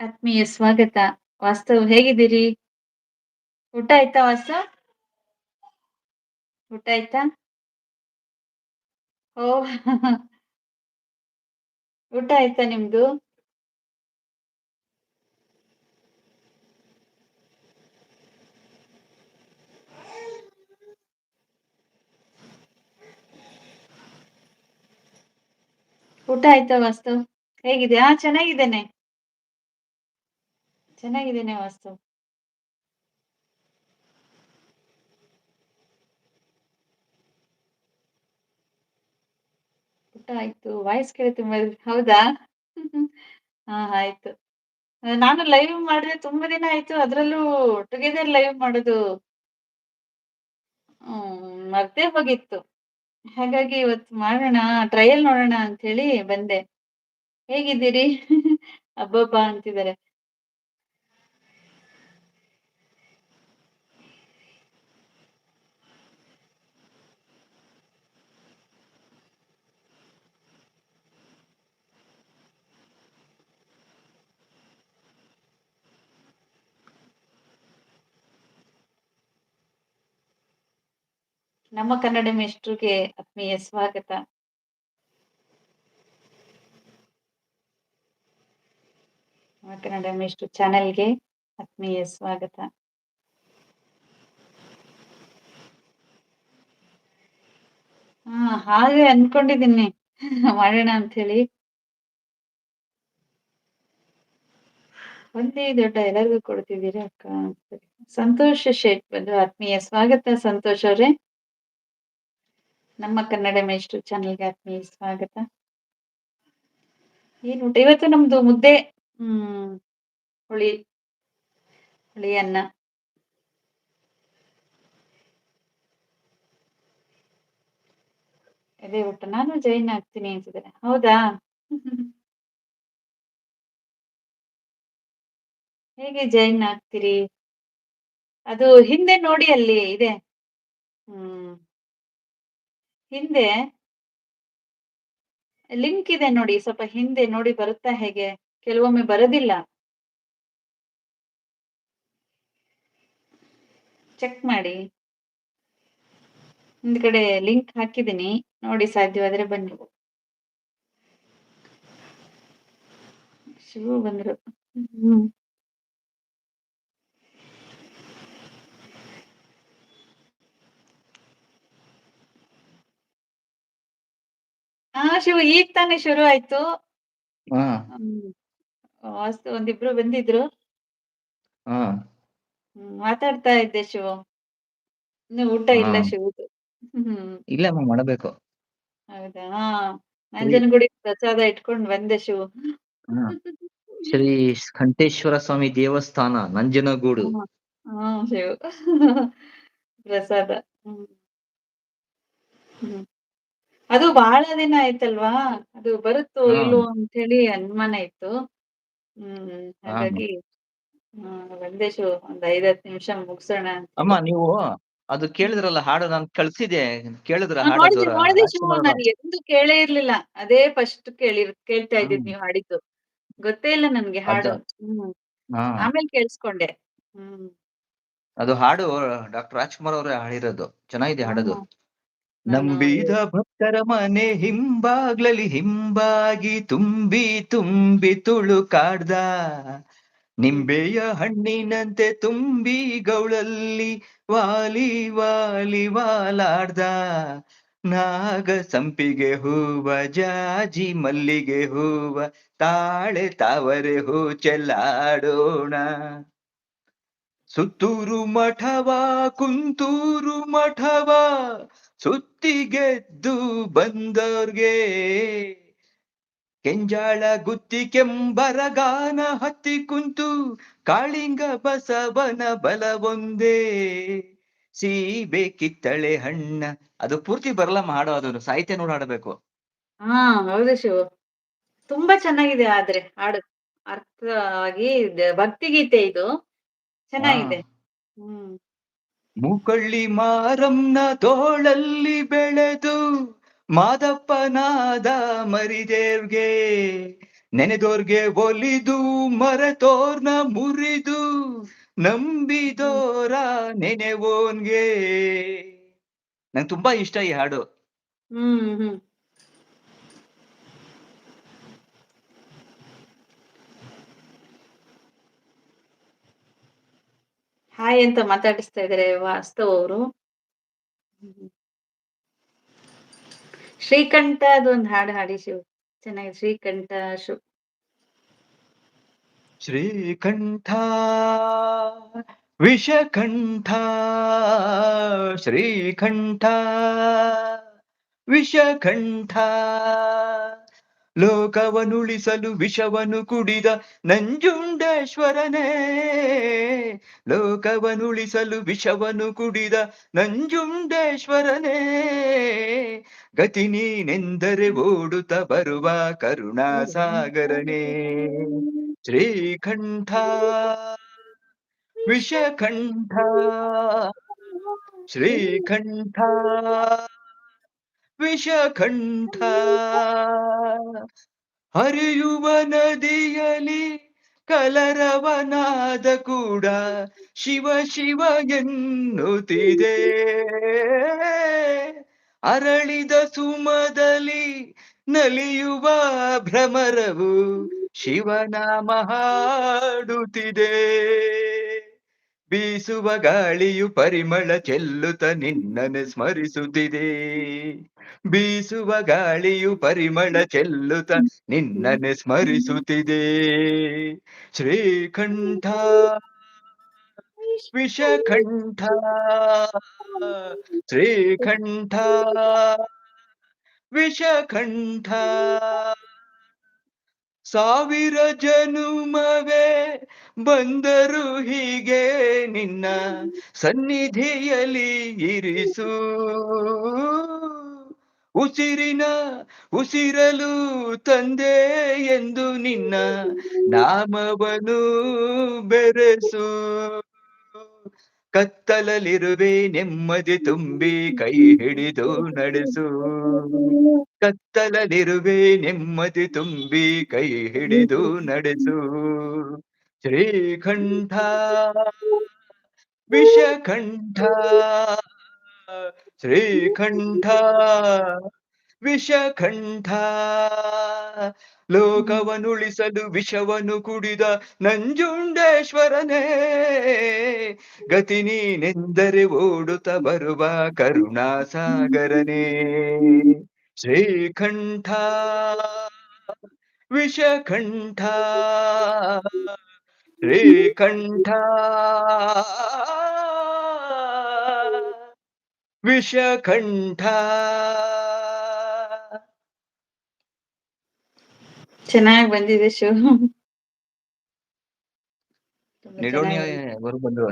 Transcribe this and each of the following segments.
ಆತ್ಮೀಯ ಸ್ವಾಗತ. ವಾಸ್ತವ್ ಹೇಗಿದ್ದೀರಿ? ಊಟ ಆಯ್ತಾ ವಾಸ್ತವ್? ಊಟ ಆಯ್ತಾ? ಓ, ಊಟ ಆಯ್ತಾ ನಿಮ್ದು? ಊಟ ಆಯ್ತಾ ವಾಸ್ತವ್? ಹೇಗಿದೆ? ಆ, ಚೆನ್ನಾಗಿದ್ದೇನೆ. ಚೆನ್ನಾಗಿದ್ದೇನೆ ವಾಸ್ತು ಊಟ ಆಯ್ತು. ವಾಯ್ಸ್ ಕೇಳಿ ತುಂಬಾ ಹೌದಾ? ಹಾ ಆಯ್ತು. ನಾನು ಲೈವ್ ಮಾಡಿದ್ರೆ ತುಂಬಾ ದಿನ ಆಯ್ತು. ಅದ್ರಲ್ಲೂ ಟುಗೆದರ್ ಲೈವ್ ಮಾಡೋದು ಮರ್ತೇ ಹೋಗಿತ್ತು. ಹಾಗಾಗಿ ಇವತ್ತು ಮಾಡೋಣ, ಟ್ರಯಲ್ ನೋಡೋಣ ಅಂತ ಹೇಳಿ ಬಂದೆ. ಹೇಗಿದ್ದೀರಿ? ಅಬ್ಬಬ್ಬಾ! ಅಂತಿದ್ದಾರೆ. ನಮ್ಮ ಕನ್ನಡ ಮೇಷ್ಟ್ರಿಗೆ ಆತ್ಮೀಯ ಸ್ವಾಗತ. ನಮ್ಮ ಕನ್ನಡ ಮೇಷ್ಟ್ರು ಚಾನೆಲ್‌ಗೆ ಆತ್ಮೀಯ ಸ್ವಾಗತ. ಹಾ, ಹಾಗೆ ಅನ್ಕೊಂಡಿದ್ದೀನಿ ಮಾಡೋಣ ಅಂತ ಹೇಳಿ. ಒಂದೇ ದೊಡ್ಡ ಎಲ್ಲರಿಗೂ ಕೊಡ್ತಿದ್ದೀರಾ ಅಕ್ಕ ಸಂತೋಷ ಶೇಟ್ ಬಂದು ಆತ್ಮೀಯ ಸ್ವಾಗತ ಸಂತೋಷ್ ಅವ್ರೇ. ನಮ್ಮ ಕನ್ನಡ ಮೇಷ್ಟ್ರು ಚಾನಲ್ಗೆ ಆತ್ಮೀಯ ಸ್ವಾಗತ. ಏನು? ಇವತ್ತು ನಮ್ದು ಮುದ್ದೆ, ಹ್ಮ್ ಹುಳಿ ಹುಳಿ ಅನ್ನ. ಅದೇ ಊಟ. ನಾನು ಜೈನ್ ಆಗ್ತೀನಿ ಅಂತಿದ್ದಾರೆ. ಹೌದಾ? ಹೇಗೆ ಜೈನ್ ಆಗ್ತೀರಿ? ಅದು ಹಿಂದೆ ನೋಡಿ ಅಲ್ಲಿ ಇದೆ. ಹ್ಮ್. ಹಿಂದೆ ಲಿಂಕ್ ಇದೆ ನೋಡಿ. ಸ್ವಲ್ಪ ಹಿಂದೆ ನೋಡಿ ಬರುತ್ತಾ ಹೇಗೆ? ಕೆಲವೊಮ್ಮೆ ಬರೋದಿಲ್ಲ. ಚೆಕ್ ಮಾಡಿ. ಹಿಂದ್ಗಡೆ ಲಿಂಕ್ ಹಾಕಿದ್ದೀನಿ. ನೋಡಿ ಸಾಧ್ಯವಾದ್ರೆ ಬನ್ನಿ. ಶಿವು ಬಂದ್ರು. ಹ್ಮ್. ಹಾ ಶಿವ ಈಗ ತಾನೇ ಶುರು ಆಯ್ತು. ಹಾ. ಹ್ಮ್. ವಾಸ್ತು ಒಂದಿಬ್ರು ಬಂದಿದ್ರು. ಹಾ. ಹ್ಮ್. ಮಾತಾಡ್ತಾ ಇದ್ದೆ ಶಿವು. ಇನ್ನು ಊಟ ಹಾ. ಇಲ್ಲ ಶಿವ ಹ್ಮ್. ಇಲ್ಲ ಮಾಡಬೇಕು. ಹೌದಾ? ಹಾ. ಸರಿ. ನಂಜನಗೂಡಿ ಪ್ರಸಾದ ಇಟ್ಕೊಂಡು ಬಂದೆ ಶಿವು. ಹಾ. ಶ್ರೀ ಕಂಠೇಶ್ವರ ಸ್ವಾಮಿ ದೇವಸ್ಥಾನ ನಂಜನಗೂಡು. ಹ್ಮ್. ಹ್ಮ್ ಶಿವು. ಪ್ರಸಾದ. ಹ್ಮ್. ಹ್ಮ್. ಅದು ಬಹಳ ದಿನ ಆಯ್ತಲ್ವಾ? ಅದು ಬರುತ್ತೋ. ಇಲ್ವೋ ಅಂತ ಹೇಳಿ ಅನುಮಾನ ಇತ್ತು. ಹ್ಮ್. ಹಾ. ಹಾಗಾಗಿ ಹ್ಮ್ ಶಿವು. ಒಂದ್ 5, 10 ನಿಮಿಷ ಮುಗ್ಸೋಣ ಅಂತ ಅಮ್ಮ ನೀವು ಅದು. ಕೇಳಿದ್ರಲ್ಲ ಹಾಡು ನಾನು ಕಳ್ಸಿದೆ ಕೇಳಿದ್ರ ಎಂದು ಹಾಡದು ನೋಡಿದೆ, ರ ಶಿವು. ರಾಜ್‌ಕುಮಾರ್ ನಾನು ಎಂದೂ ಕೇಳೇ ಇರ್ಲಿಲ್ಲ. ಅದೇ ಫಸ್ಟ್ ಕೇಳಿ ಕೇಳ್ತಾ ಇದ್ದೀನಿ ಹ್ಮ್. ನೀವು ಹಾಡಿದ್ದು. ಗೊತ್ತೇ ಇಲ್ಲ ನನ್ಗೆ ಅದು ಹಾಡು. ಹ್ಮ್. ಹಾ. ಆಮೇಲೆ ಕೇಳಿಸ್ಕೊಂಡೆ. ಹ್ಮ್. ಅದು ಹಾಡು ಡಾಕ್ಟರ್ ರಾಜ್‌ಕುಮಾರ್ ಅವರೇ ಹಾಡಿರೋದು. ಚೆನ್ನಾಗಿದೆ ಹಾ. ಹಾಡದು. ನಂಬಿದ ಭಕ್ತರ ಮನೆ ಹಿಂಬಾಗ್ಲಲಿ ಹಿಂಬಾಗಿ ತುಂಬಿ ತುಂಬಿ ತುಳು ಕಾಡ್ದ ನಿಂಬೆಯ ಹಣ್ಣಿನಂತೆ ತುಂಬಿ ಗೌಳಲ್ಲಿ ವಾಲಿ ವಾಲಿ ವಾಲಾಡ್ದ. ನಾಗ ಸಂಪಿಗೆ ಹೂವ ಜಾಜಿ ಮಲ್ಲಿಗೆ ಹೂವ ತಾಳೆ ತಾವರೆ ಹೂ ಚೆಲ್ಲಾಡೋಣ. ಸುತ್ತೂರು ಮಠವ ಕುಂತೂರು ಮಠವ ಸುತ್ತಿ ಗೆದ್ದು ಬಂದೋರ್ಗೆ ಕೆಂಜಾಳ ಗುತ್ತಿ ಕೆಂಬರಗಾನ ಹತ್ತಿ ಕುಂತು ಕಾಳಿಂಗ ಬಸವನ ಒಂದೇ ಸೀಬೆ ಕಿತ್ತಳೆ ಹಣ್ಣ ಅದು ಪೂರ್ತಿ ಬರಲ್ಲ ಮಾಡೋ ಅದನ್ನು ಸಾಹಿತ್ಯ ನೋಡಿ ಹಾಡಬೇಕು. ಹಾ ಹೌದು ಶಿವ ತುಂಬಾ ಚೆನ್ನಾಗಿದೆ ಆದ್ರೆ ಹಾಡು. ಅರ್ಥವಾಗಿ ಭಕ್ತಿ ಭಕ್ತಿಗೀತೆ ಇದು. ಚೆನ್ನಾಗಿದೆ. ಹ್ಮ್. ಮೂಕಳ್ಳಿ ಮಾರಮ್ಮನ ತೋಳಲ್ಲಿ ಬೆಳೆದು ಮಾದಪ್ಪನಾದ ಮರಿದೇವ್ಗೆ ನೆನೆದೋರ್ಗೆ ಒಲಿದು ಮರತೋರ್ನ ಮುರಿದು ನಂಬಿದೋರ ನೆನೆವೋನ್ಗೆ. ನಂಗೆ ತುಂಬಾ ಇಷ್ಟ ಈ ಹಾಡು. ಹ್ಮ್. ಹಾಯ್ ಅಂತ ಮಾತಾಡಿಸ್ತಾ ಇದ್ದಾರೆ ವಾಸ್ತವ್ ಅವರು. ಶ್ರೀಕಂಠ ಅದೊಂದು ಹಾಡು ಹಾಡಿ ಶಿವ. ಚೆನ್ನಾಗಿದೆ. ಶ್ರೀಕಂಠ ಶು. ಶ್ರೀಕಂಠ, ವಿಷಕಂಠ ಶ್ರೀಕಂಠ, ವಿಷಕಂಠ. ಲೋಕವನುಳಿಸಲು ವಿಷವನು ಕುಡಿದ ನಂಜುಂಡೇಶ್ವರನೇ, ಲೋಕವನುಳಿಸಲು ವಿಷವನು ಕುಡಿದ ನಂಜುಂಡೇಶ್ವರನೇ, ಗತಿ ನೀನೆಂದರೆ ಓಡುತ್ತ ಬರುವ ಕರುಣಾಸಾಗರನೇ, ಶ್ರೀಕಂಠ, ವಿಷಕಂಠ, ಶ್ರೀಕಂಠ. ವಿಷಕಂಠ ಹರಿಯುವ ನದಿಯಲಿ ಕಲರವನಾದ ಕೂಡ ಶಿವ ಶಿವ ಎನ್ನುತ್ತಿದೆ. ಅರಳಿದ ಸುಮದಲ್ಲಿ ನಲಿಯುವ ಭ್ರಮರವು ಶಿವನಾಮ ಹಾಡುತ್ತಿದೆ. ಬೀಸುವ ಗಾಳಿಯು ಪರಿಮಳ ಚೆಲ್ಲುತ್ತ ನಿನ್ನನೆ ಸ್ಮರಿಸುತ್ತಿದೆ. ಬೀಸುವ ಗಾಳಿಯು ಪರಿಮಳ ಚೆಲ್ಲುತ್ತ ನಿನ್ನನೆ ಸ್ಮರಿಸುತ್ತಿದೆ. ಶ್ರೀಕಂಠ, ವಿಷಕಂಠ ಶ್ರೀಕಂಠ, ವಿಷಕಂಠ. ಸಾವಿರ ಜನುಮವೇ ಬಂದರು ಹೀಗೆ ನಿನ್ನ ಸನ್ನಿಧಿಯಲ್ಲಿ ಇರಿಸು. ಉಸಿರಿನ ಉಸಿರಲು ತಂದೆ ಎಂದು ನಿನ್ನ ನಾಮವನು ಬೆರೆಸು. ಕತ್ತಲಲ್ಲಿರುವೆ ನೆಮ್ಮದಿ ತುಂಬಿ ಕೈ ಹಿಡಿದು ನಡೆಸು. ಕತ್ತಲಲ್ಲಿರುವೆ ನೆಮ್ಮದಿ ತುಂಬಿ ಕೈ ಹಿಡಿದು ನಡೆಸು. ಶ್ರೀಕಂಠ, ವಿಷಕಂಠ, ಶ್ರೀಕಂಠ. ವಿಷಕಂಠ ಲೋಕವನುಳಿಸಲು ವಿಷವನ್ನು ಕುಡಿದ ನಂಜುಂಡೇಶ್ವರನೇ ಗತಿ ನೀನೆಂದರೆ ಓಡುತ್ತ ಬರುವ ಕರುಣಾಸಾಗರನೇ. ಶ್ರೀಕಂಠ ವಿಷಕಂಠ ಶ್ರೀಕಂಠ ವಿಷಕಂಠ ಚೆನ್ನಾಗಿ ಬಂದಿದೆ ಶೋ. ತುಂಬಾ ನಿಡೋಣಿ ಅವರು ಬಂದ್ರು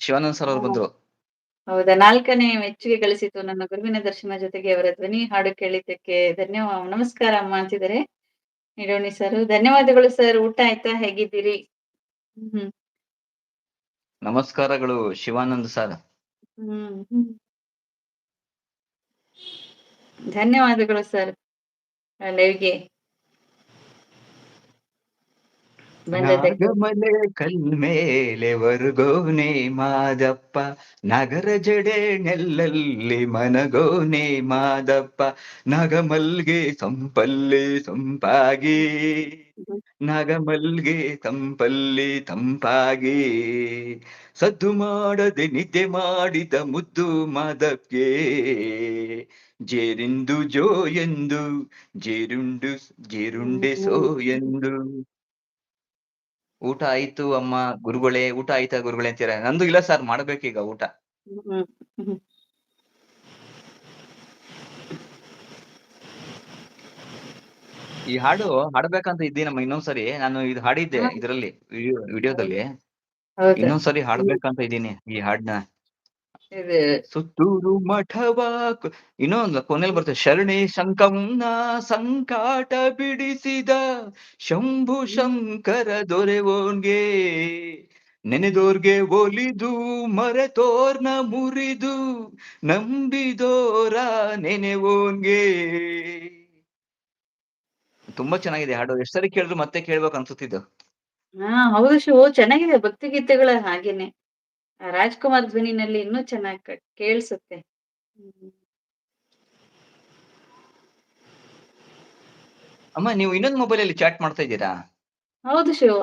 ಶಿವಾನಂದ್ ಸರ್ ಅವ್ರು ಬಂದ್ರು. ಹೌದಾ ನಾಲ್ಕನೇ ಮೆಚ್ಚುಗೆ ಗಳಿಸಿತು ನನ್ನ ಗುರುವಿನ ದರ್ಶನ ಜೊತೆಗೆ ಅವರ ಧ್ವನಿ ಹಾಡು ಕೇಳಿದ್ದಕ್ಕೆ ಧನ್ಯವಾದ ನಮಸ್ಕಾರ ಅಮ್ಮ ಅಂತಿದ್ದಾರೆ. ನಿಡೋಣಿ ಸರ್ ಧನ್ಯವಾದಗಳು ಸರ್ ಊಟ ಆಯ್ತಾ ಹೇಗಿದ್ದೀರಿ? ಹ್ಮ್. ನಮಸ್ಕಾರಗಳು ಶಿವಾನಂದ್ ಸರ್. ಹ್ಮ್. ಧನ್ಯವಾದಗಳು ಸರ್ ಲೈವ್ಗೆ ನಾಗಮಲೆ ಕಲ್ಮೇಲೆ ವರ್ಗೋನೆ ಮಾದಪ್ಪ. ನಗರ ಜಡೆ ನೆಲ್ಲಲ್ಲಿ ಮನಗೋನೆ ಮಾದಪ್ಪ. ನಗಮಲ್ಗೆ ಸಂಪಲ್ಲಿ ಸಂಪಾಗಿ ನಗಮಲ್ಗೆ ತಂಪಲ್ಲಿ ತಂಪಾಗಿ. ಸದ್ದು ಮಾಡದೆ ನಿದ್ದೆ ಮಾಡಿದ ಮುದ್ದು ಮಾದಕ್ಕೆ ಜೇರಿಂದು ಜೋ ಎಂದು ಜೇರುಂಡು ಜೇರುಂಡೆ ಸೋ ಎಂದು. ಊಟ ಆಯ್ತು ಅಮ್ಮ ಗುರುಗಳೇ ಊಟ ಆಯ್ತಾ ಗುರುಗಳೇ ಅಂತೀರ? ನಂದು ಇಲ್ಲ ಸರ್ ಮಾಡ್ಬೇಕೀಗ ಊಟ. ಈ ಹಾಡು ಹಾಡ್ಬೇಕಂತ ಇದ್ದೀನಮ್ಮ ಇನ್ನೊಂದ್ಸರಿ. ನಾನು ಇದು ಹಾಡಿದ್ದೆ. ಇದರಲ್ಲಿ ವಿಡಿಯೋದಲ್ಲಿ. ಇನ್ನೊಂದ್ಸರಿ ಹಾಡ್ಬೇಕಂತ ಇದ್ದೀನಿ ಈ ಹಾಡ್ನ. ಇದು ಸುತ್ತೂರು ಮಠವ ಇನ್ನೂ ಇನ್ನೊಂದು ಕೊನೆಯಲ್ಲಿ ಬರ್ತದೆ. ಶರಣಿ ಶಂಕಂನ ಸಂಕಾಟ ಬಿಡಿಸಿದ. ಶಂಭು ಶಂಕರ ದೊರೆವೋನ್ಗೆ ನೆನೆದೋರ್ಗೆ ಒಲಿದು ಮರೆತೋರ್ನ ಮುರಿದು. ನಂಬಿದೋರ ನೆನೆವೋನ್ಗೆ ತುಂಬಾ ಚೆನ್ನಾಗಿದೆ ಹಾಡು. ಎಷ್ಟು ಸರಿ ಕೇಳಿದ್ರು ಮತ್ತೆ ಕೇಳ್ಬೇಕು ಅನ್ಸುತ್ತಿದ್ದು. ಹಾ, ಹೌದು ಶಿವು. ಚೆನ್ನಾಗಿದೆ ಭಕ್ತಿ ಗೀತೆಗಳ ಹಾಗೇನೆ. ರಾಜ್‌ಕುಮಾರ್ ಧ್ವನಿನಲ್ಲಿ ಇನ್ನೂ ಚೆನ್ನಾಗಿ ಕೇಳಿಸುತ್ತೆ. ಅಮ್ಮ ನೀವು ಇನ್ನೊಂದು ಮೊಬೈಲ್ ಅಲ್ಲಿ ಚಾಟ್ ಮಾಡ್ತಾ ಇದ್ದೀರಾ? ಹೌದು ಶಿವ.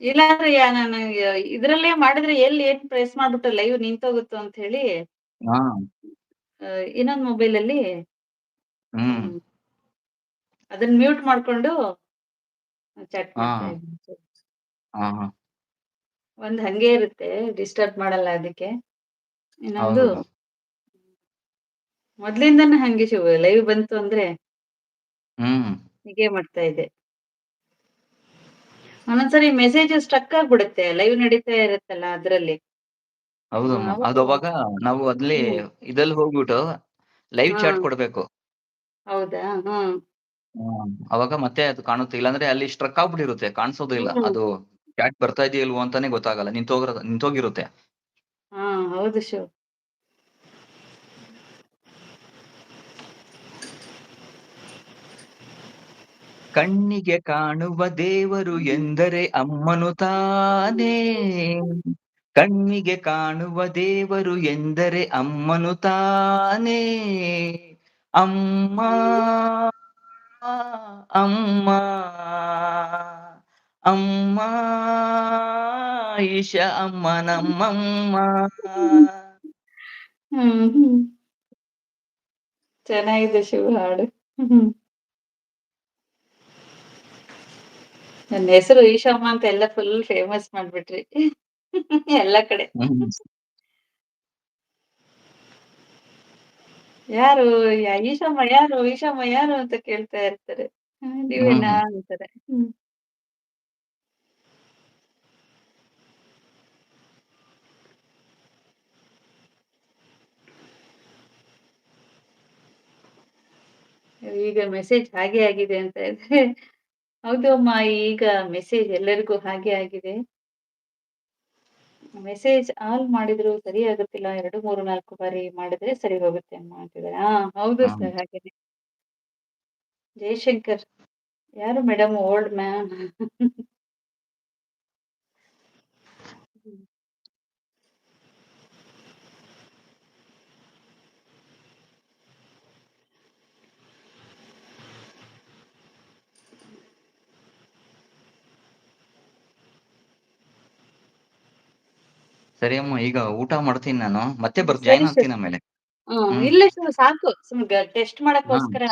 ಇಲ್ಲಾಂದ್ರೆ ನಾನು ಇದ್ರಲ್ಲೇ ಮಾಡಿದ್ರೆ ಎಲ್ಲಿ ಏನ್ ಪ್ರೆಸ್ ಮಾಡ್ಬಿಟ್ಟು ಲೈವ್ ನಿಂತೋಗುತ್ತೆ ಅಂತ ಹೇಳಿ ಇನ್ನೊಂದ್ ಮೊಬೈಲ್ ಅಲ್ಲಿ ಹ್ಮ್. ಅದನ್ನ ಮ್ಯೂಟ್ ಮಾಡ್ಕೊಂಡು ಚಾಟ್. ಮಾಡ್ತಾ ಇದ್ದೀನಿ. ಒಂದ್ ಹಂಗೆ ಇರುತ್ತೆ ಡಿಸ್ಟರ್ಬ್ ಮಾಡಲ್ಲ ಅದಕ್ಕೆ. ಇನ್ನೊಂದು. ಮೊದ್ಲಿಂದಾನು ಹಂಗೆ ಶಿವು ಲೈವ್ ಬಂತು ಅಂದ್ರೆ ಹ್ಮ್. ಹೀಗೆ ಮಾಡ್ತಾ ಇದೆ ಒಂದೊಂದ್ಸರಿ ಮೆಸೇಜ್ ಸ್ಟ್ರಕ್ ಆಗ್ಬಿಡುತ್ತೆ ಲೈವ್ ನಡೀತಾ ಇರುತ್ತಲ್ಲ ಅದ್ರಲ್ಲಿ. ಹೌದು. ಅದು ಅವಾಗ ನಾವು ಅಲ್ಲಿ ಇದಲ್ಲಿ ಇದ್ರಲ್ಲಿ ಹೋಗ್ಬಿಟ್ಟು ಲೈವ್. ಚಾಟ್ ಕೊಡ್ಬೇಕು. ಹೌದಾ? ಹ್ಮ್. ಹ್ಮ್. ಅವಾಗ ಮತ್ತೆ ಅದು ಕಾಣುತ್ತೆ. ಇಲ್ಲಾಂದ್ರೆ ಅಲ್ಲಿ ಸ್ಟ್ರಕ್ ಆಗ್ಬಿಟ್ಟಿರುತ್ತೆ ಕಾಣಿಸೋದಿಲ್ಲ ಅದು ಚಾಟ್ ಬರ್ತಾ ಇದೆಯಾ ಇಲ್ವೋ ಅಂತಾನೆ ಗೊತ್ತಾಗಲ್ಲ. ನಿಂತೋಗಿರ ನಿಂತೋಗಿರುತ್ತೆ. ಹಾ, ಹೌದು ಶಿವು. ಕಣ್ಣಿಗೆ ಕಾಣುವ ದೇವರು ಎಂದರೆ ಅಮ್ಮನು ತಾನೇ. ಕಣ್ಣಿಗೆ ಕಾಣುವ ದೇವರು ಎಂದರೆ ಅಮ್ಮನು ತಾನೇ. ಅಮ್ಮ ಅಮ್ಮ ಅಮ್ಮ ಈಶ ಅಮ್ಮ ನಮ್ಮಮ್ಮ. ಚೆನ್ನಾಗಿದೆ ಶಿವ ಹಾಡು. ನನ್ನ ಹೆಸರು ಈಶಮ್ಮ ಅಂತ ಎಲ್ಲ ಫುಲ್ ಫೇಮಸ್ ಮಾಡ್ಬಿಟ್ರಿ. ಎಲ್ಲ ಕಡೆ. ಯಾರು ಈಶಮ್ಮ ಯಾರು? ಈಶಮ್ಮ ಯಾರು? ಅಂತ ಕೇಳ್ತಾ ಇರ್ತಾರೆ. ನೀವೇನಾ ಅಂತಾರೆ. ಈಗ ಮೆಸೇಜ್ ಹಾಗೆ ಆಗಿದೆ ಅಂತ ಇದ್ರೆ ಹೌದು ಅಮ್ಮ ಈಗ ಮೆಸೇಜ್ ಎಲ್ಲರಿಗೂ ಹಾಗೆ ಆಗಿದೆ. ಮೆಸೇಜ್ ಆಲ್ ಮಾಡಿದ್ರು ಸರಿ ಆಗುತ್ತಿಲ್ಲ 2, 3, 4 ಬಾರಿ ಮಾಡಿದ್ರೆ ಸರಿ ಹೋಗುತ್ತೆ ಅಮ್ಮ ಅಂತಿದ್ದಾರೆ. ಹಾ, ಹೌದು. ಸರ್ ಹಾಗೇನೆ. ಜಯಶಂಕರ್ ಯಾರು ಮೇಡಮ್ ಓಲ್ಡ್ ಮ್ಯಾನ್. ಸರಿ ಅಮ್ಮ ಈಗ ಊಟ ಮಾಡ್ತೀನಿ ನಾನು. ಮತ್ತೆ ಬರ್ತೀನಿ ಬರ್ ಸರಿ ಜಾಯಿನ್ ಆಗ್ತೀನಿ ಆಮೇಲೆ. ಹ್ಮ್. ಹ್ಮ್. ಇಲ್ಲ ಸುಮ್ ಸಾಕು. ಸುಮ್ ಟೆಸ್ಟ್. ಮಾಡಕ್ಕೋಸ್ಕರ.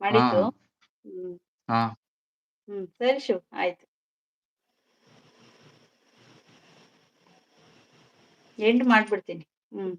ಮಾಡಿದ್ದು. ಹ್ಮ್. ಹಾ. ಹ್ಮ್. ಸರಿ ಶಿವು ಆಯ್ತು. ಎಂಡ್ ಮಾಡ್ಬಿಡ್ತೀನಿ. ಹ್ಮ್.